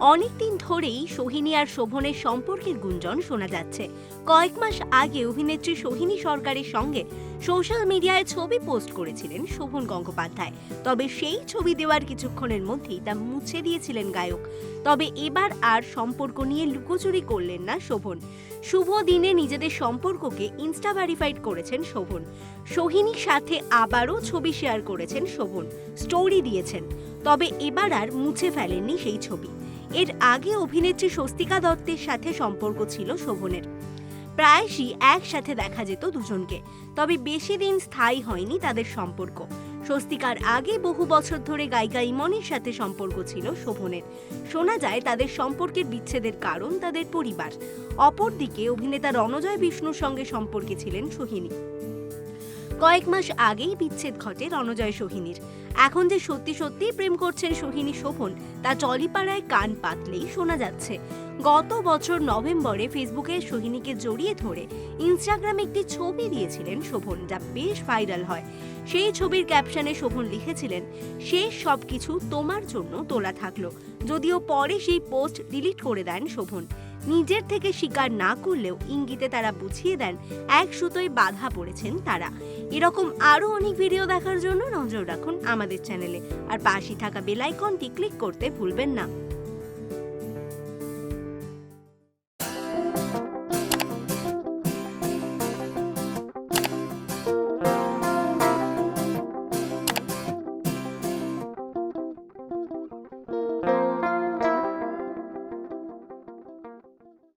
অনেকদিন ধরেই সোহিনী আর শোভনের সম্পর্কের গুঞ্জন শোনা যাচ্ছে। কয়েক মাস আগে অভিনেত্রী সোহিনী সরকারের সঙ্গে সোশ্যাল মিডিয়ায় ছবি পোস্ট করেছিলেন শোভন গঙ্গোপাধ্যায়। তবে সেই ছবি দেওয়ার কিছুক্ষণের মধ্যেই তা মুছে দিয়েছিলেন গায়ক। তবে এবার আর সম্পর্ক নিয়ে লুকোচুরি করলেন না শোভন। শুভ দিনে নিজেদের সম্পর্ককে ইনস্টা ভেরিফাইড করেছেন শোভন। সোহিনীর সাথে আবারও ছবি শেয়ার করেছেন শোভন। স্টোরি দিয়েছেন। তবে এবার আর মুছে ফেলেননি সেই ছবি। এর আগে অভিনেত্রী স্বস্তিকা দত্তের সাথে সম্পর্ক ছিল শোভনের। প্রায়শই একসাথে দেখা যেত দুজনকে, তবে বেশি দিন স্থায়ী হয়নি তাদের সম্পর্ক। স্বস্তিকার আগে বহু বছর ধরে গায়িকা ইমনের সাথে সম্পর্ক ছিল শোভনের। শোনা যায় তাদের সম্পর্কের বিচ্ছেদের কারণ তাদের পরিবার। অপরদিকে অভিনেতা রণজয় বিষ্ণুর সঙ্গে সম্পর্কে ছিলেন সোহিনী। কয়েক মাস আগেই বিচ্ছেদ ঘটে রণজয় সোহিনীর। এখন যে সত্যি সত্যি প্রেম করছেন সোহিনী শোভন তা টলিপাড়ায় কান পাতলেই শোনা যাচ্ছে। গত বছর নভেম্বরে ফেসবুকে সোহিনীকে জড়িয়ে ধরে ইনস্টাগ্রামে একটি ছবি দিয়েছিলেন শোভন যা বেশ ভাইরাল হয়। সেই ছবির ক্যাপশনে শোভন লিখেছিলেন, শেষ সবকিছু তোমার জন্য তোলা থাকল, যদিও পরে সেই পোস্ট ডিলিট করে দেন শোভন নিজের থেকে স্বীকার না করলেও ইঙ্গিতে তারা বুঝিয়ে দেন, এক সুতোয় বাধা পড়েছেন তারা। এরকম আরও অনেক ভিডিও দেখার জন্য নজর রাখুন আমাদের চ্যানেলে আর পাশে থাকা বেলাইকনটি ক্লিক করতে ভুলবেন না।